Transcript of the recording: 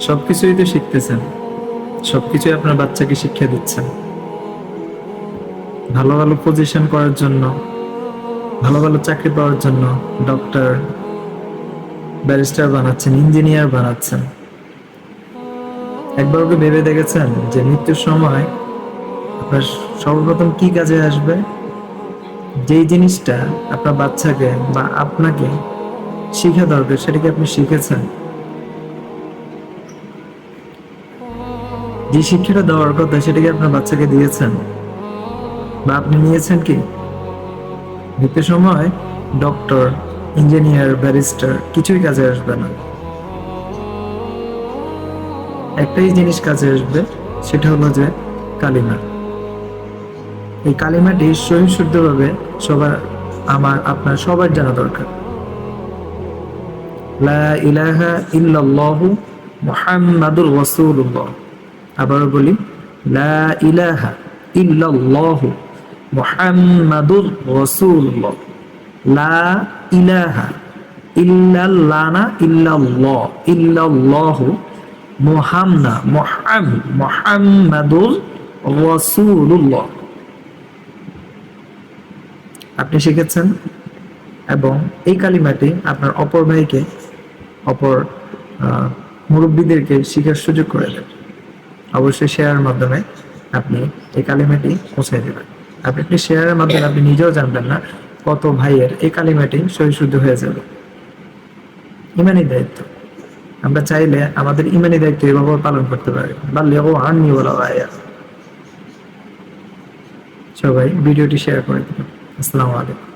সবকিছুই তো শিখতেছেন। সবকিছুই আপনার বাচ্চাকে শিক্ষা দিচ্ছেন। ভালো ভালো পজিশন করার জন্য, ভালো ভালো চাকরি পাওয়ার জন্য ডক্টর ব্যারিস্টার বানাচ্ছেন ইঞ্জিনিয়ার বানাচ্ছেন। একবার ওকে ভেবে দেখেছেন যে মৃত্যুর সময় আপনার সর্বপ্রথম কি কাজে আসবে? যেই জিনিসটা আপনার বাচ্চাকে বা আপনাকে শিখা দরকার সেটাকে আপনি শিখেছেন? যে শিক্ষাটা দেওয়ার কথা সেটাকে আপনার বাচ্চাকে দিয়েছেন, বা আপনি নিয়েছেন কি? মৃত্যুর সময় ডক্টর, ইঞ্জিনিয়ার, ব্যারিস্টার, কিছুই কাজে আসবে না। একটাই জিনিস কাজে আসবে, সেটা হলো যে কালিমা। এই কালিমাটি সহি শুদ্ধভাবে সবার, আমার, আপনার, সবার জানা দরকার। লা ইলাহা ইল্লাল্লাহু মুহাম্মাদুর রাসূলুল্লাহ। আবারও বলি, লা ইলাহা ইল্লাল্লাহু মুহাম্মাদুর রাসূলুল্লাহ। লা ইলাহা ইল্লাল্লানা ইল্লাল্লাহ, ইল্লাল্লাহু মুহাম্মা, মুহাম, মুহাম্মাদুর রাসূলুল্লাহ। আপনি শিখেছেন? এবং এই কালিমাটি আপনার অপর ভাইকে, অপর মুরব্বীদেরকে শিখার সুযোগ করে দেন। অবশ্যই শেয়ারের মাধ্যমে আপনি এই কালিমাটি পৌঁছে দেবেন। আপনি একটি শেয়ারের মাধ্যমে আপনি নিজেও জানবেন না, কত ভাইয়ের এই কালিমাটি সহিশুদ্ধ হয়ে যাবে। ইমানি দায়িত্ব। আমরা চাইলে আমাদের ইমানি দায়িত্ব এভাবে পালন করতে পারি। বা লেগো আননি বলা ভাইয়া সবাই ভিডিওটি শেয়ার করে দিন আসসালামু আলাইকুম।